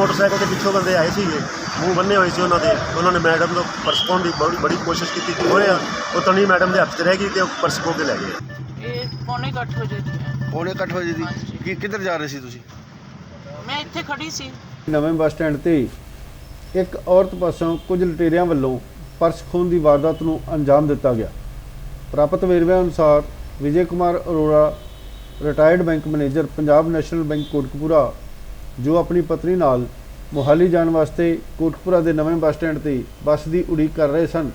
Motorcycle ਦੇ ਪਿੱਛੋਂ ਬੰਦੇ ਆਏ ਸੀਗੇ ਮੂੰਹ ਬੰਨੇ ਹੋਏ ਸੀ ਉਹਨਾਂ ਦੇ ਉਹਨਾਂ ਨੇ ਮੈਡਮ ਨੂੰ ਪਰਸ ਖੋਹਣ ਦੀ ਬੜੀ ਬੜੀ ਕੋਸ਼ਿਸ਼ ਕੀਤੀ ਕਿ ਹੋਇਆ ਉਹ ਤਣੀ ਮੈਡਮ ਦੇ ਹੱਥ 'ਚ ਰਹਿ ਗਈ ਤੇ ਉਹ ਪਰਸ ਖੋਹ ਕੇ ਲੈ ਗਏ। ਇਹ ਪੌਣੇ ਕੁ ਅੱਠ ਵਜੇ ਦੀ ਹੈ। ਪੌਣੇ ਇਕੱਠ ਵਜੇ ਦੀ। ਹਾਂਜੀ। ਕੀ ਕਿੱਧਰ ਜਾ ਰਹੇ ਸੀ ਤੁਸੀਂ? ਮੈਂ ਇੱਥੇ ਖੜੀ ਸੀ। ਨਵੇਂ ਬੱਸ ਸਟੈਂਡ ਤੇ ਇੱਕ ਔਰਤ ਪਾਸੋਂ ਕੁਝ ਲੁਟੇਰਿਆਂ ਵੱਲੋਂ ਪਰਸ ਖੋਹਣ ਦੀ ਵਾਰਦਾਤ ਨੂੰ ਅੰਜਾਮ ਦਿੱਤਾ ਗਿਆ। ਪ੍ਰਾਪਤ ਵੇਰਵਿਆਂ ਅਨੁਸਾਰ Vijay Kumar Arora retired bank manager Punjab National Bank Kotkapura ਜੋ ਆਪਣੀ ਪਤਨੀ ਨਾਲ ਮੁਹਾਲੀ ਜਾਣ ਵਾਸਤੇ ਕੋਟਕਪੂਰਾ ਦੇ ਨਵੇਂ ਬੱਸ ਸਟੈਂਡ ਤੇ ਬੱਸ ਦੀ ਉਡੀਕ ਕਰ ਰਹੇ ਸਨ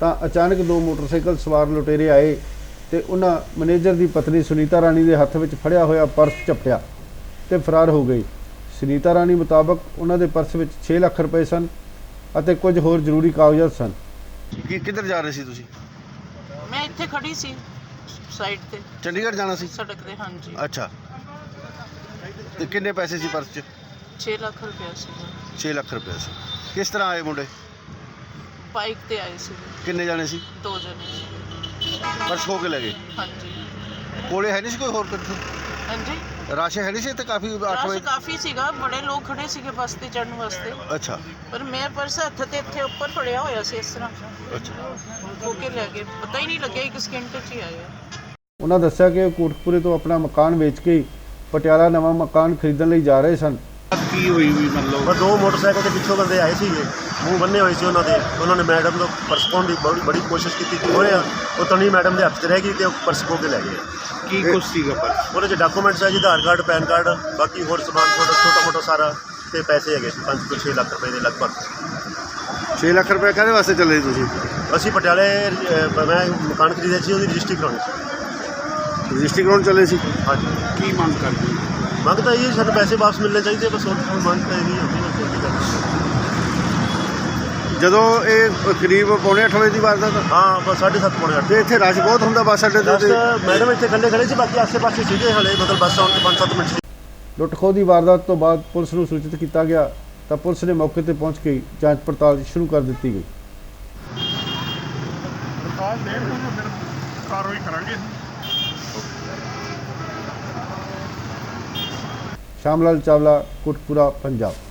ਤਾਂ ਅਚਾਨਕ ਦੋ ਮੋਟਰਸਾਈਕਲ ਸਵਾਰ ਲੁਟੇਰੇ ਆਏ ਤੇ ਉਹਨਾਂ ਮੈਨੇਜਰ ਦੀ ਪਤਨੀ ਸੁਨੀਤਾ ਰਾਣੀ ਦੇ ਹੱਥ ਵਿੱਚ ਫੜਿਆ ਹੋਇਆ ਪਰਸ ਝਪਟਿਆ ਤੇ ਫਰਾਰ ਹੋ ਗਏ। ਸੁਨੀਤਾ ਰਾਣੀ ਮੁਤਾਬਕ ਉਹਨਾਂ ਦੇ ਪਰਸ ਵਿੱਚ 6 ਲੱਖ ਰੁਪਏ ਸਨ ਅਤੇ ਕੁਝ ਹੋਰ ਜ਼ਰੂਰੀ ਕਾਗਜ਼ਾਤ ਸਨ। ਕੀ ਕਿੱਧਰ ਜਾ ਰਹੇ ਸੀ ਤੁਸੀਂ? ਮੈਂ ਇੱਥੇ ਖੜੀ ਸੀ ਸਾਈਡ ਤੇ। ਚੰਡੀਗੜ੍ਹ ਜਾਣਾ ਸੀ? ਸੜਕ ਤੇ ਹਾਂਜੀ। ਅੱਛਾ। ਤੇ ਕਿੰਨੇ ਪੈਸੇ ਸੀ ਪਰਸ 'ਚ? 6 ਲੱਖ ਰੁਪਇਆ ਸੀ 6 ਲੱਖ ਰੁਪਏ ਸੀ। ਕਿਸ ਤਰ੍ਹਾਂ ਆਏ ਮੁੰਡੇ? ਬਾਈਕ ਤੇ ਆਏ ਸੀ। ਕਿੰਨੇ ਜਾਣੇ ਸੀ? ਦੋ ਜਣੇ ਸੀ। ਪਰਸ ਖੋ ਕੇ ਲੈ ਗਏ? ਹਾਂਜੀ। ਕੋਲੇ ਹੈ ਨਹੀਂ ਸੀ ਕੋਈ ਹੋਰ ਕਿੱਥੇ ਹਾਂਜੀ? ਰਸ਼ ਹੈ ਨਹੀਂ ਸੀ ਇੱਥੇ ਕਾਫੀ 8 ਰਸ਼ ਵਜੇ? ਕਾਫੀ ਸੀਗਾ। ਬੜੇ ਲੋਕ ਖੜੇ ਸੀਗੇ ਬੱਸ ਤੇ ਚੜਨ ਵਾਸਤੇ। ਅੱਛਾ। ਪਰ ਮੈਂ ਪਰਸ ਹੱਥ ਤੇ ਇੱਥੇ ਉੱਪਰ ਫੜਿਆ ਹੋਇਆ ਸੀ ਇਸ ਤਰ੍ਹਾਂ। ਅੱਛਾ। ਹੋ ਕੇ ਲੈ ਗਏ। ਪਤਾ ਹੀ ਨਹੀਂ ਲੱਗਿਆ ਇੱਕ ਸਕਿੰਟ 'ਚ ਹੀ ਆਇਆ ਉਹਨਾਂ ਦੱਸਿਆ ਕਿ ਉਹ ਕੋਟਕਪੂਰੇ ਤੋਂ ਆਪਣਾ ਮਕਾਨ ਵੇਚ ਕੇ ਪਟਿਆਲਾ ਨਵਾਂ ਮਕਾਨ ਖਰੀਦਣ ਲਈ ਜਾ ਰਹੇ ਸਨ। ਕੀ ਹੋਈ ਵੀ ਮਤਲਬ? ਪਰ ਦੋ ਮੋਟਰਸਾਈਕਲ ਦੇ ਪਿੱਛੋਂ ਬੰਦੇ ਆਏ ਸੀਗੇ। ਮੂੰਹ ਬੰਨੇ ਹੋਏ ਸੀ ਉਹਨਾਂ ਦੇ। ਉਹਨਾਂ ਨੇ ਮੈਡਮ ਨੂੰ ਪਰਸ ਦੀ ਬੜੀ ਬੜੀ ਕੋਸ਼ਿਸ਼ ਕੀਤੀ। ਕਿ ਹੋਇਆ ਉਹ ਤਣੀ ਮੈਡਮ ਦੇ ਹੱਥ 'ਚ ਰਹਿ ਗਈ ਤੇ ਉਹ ਪਰਸ ਕੇ ਲੈ ਗਏ। ਕੀ ਕੁਛ ਸੀਗਾ ਪਰ? ਉਹਦੇ 'ਚ ਡਾਕੂਮੈਂਟਸ ਹੈ ਜੀ ਆਧਾਰ ਕਾਰਡ ਪੈਨ ਕਾਰਡ ਬਾਕੀ ਹੋਰ ਸਮਾਨ ਛੋਟਾ ਛੋਟਾ ਮੋਟਾ ਸਾਰਾ ਤੇ ਪੈਸੇ ਹੈਗੇ ਸੀ। 5 ਤੋਂ 6 ਲੱਖ ਰੁਪਏ ਦੇ ਲਗਭਗ। 6 ਲੱਖ ਰੁਪਏ ਕਾਹਦੇ ਵਾਸਤੇ ਚੱਲੇ ਤੁਸੀਂ? ਅਸੀਂ ਪਟਿਆਲੇ ਮੈਂ ਮਕਾਨ ਖਰੀਦਿਆ ਸੀ ਉਹਦੀ ਰਜਿਸਟਰੀ ਕਰਾਉਣੀ ਸੀ। ਰਜਿਸਟਰੀ ਕਰਾਉਣ ਚੱਲੇ ਸੀ। ਹਾਂਜੀ। ਕੀ ਮੰਗ ਕਰਦੇ ਹੋ? ਮੰਗ ਤਾਂ ਇਹ ਹੈ ਸਾਨੂੰ ਪੈਸੇ ਵਾਪਸ ਮਿਲਣੇ ਚਾਹੀਦੇ ਬਸ ਹੋਰ ਕੋਈ ਮੰਗ ਤਾਂ ਇਹ ਨਹੀਂ ਹੁੰਦੀ ਬਸ ਕੀ ਕਰਨਾ। ਜਦੋਂ ਇਹ ਕਰੀਬ ਪੌਣੇ 8 ਵਜੇ ਦੀ ਵਾਰਦਾਤ ਹਾਂ ਬਸ 7:30 ਪੌਣੇ ਅੱਠ। ਤੇ ਇੱਥੇ ਰਸ਼ ਬਹੁਤ ਹੁੰਦਾ ਬੱਸ ਅੱਡੇ ਤੇ ਮੈਡਮ ਇੱਥੇ ਇਕੱਲੇ ਖੜੇ ਸੀ ਬਾਕੀ ਆਸੇ-ਪਾਸੇ ਸੀਗੇ ਹਲੇ ਮਤਲਬ ਬੱਸ ਆਉਣ ਤੋਂ 5-7 ਮਿੰਟ ਸੀ। ਲੁੱਟ ਖੋਹ ਦੀ ਵਾਰਦਾਤ ਤੋਂ ਬਾਅਦ ਪੁਲਿਸ ਨੂੰ ਸੂਚਿਤ ਕੀਤਾ ਗਿਆ ਤਾਂ ਪੁਲਿਸ ਨੇ ਮੌਕੇ ਤੇ ਪਹੁੰਚ ਕੇ ਜਾਂਚ ਪੜਤਾਲ ਸ਼ੁਰੂ ਕਰ ਦਿੱਤੀ ਗਈ। ਕਾਰਵਾਈ ਕਰਾਂਗੇ। ਸ਼ਾਮਲਾਲ ਚਾਵਲਾ ਕੋਟਕਪੂਰਾ ਪੰਜਾਬ।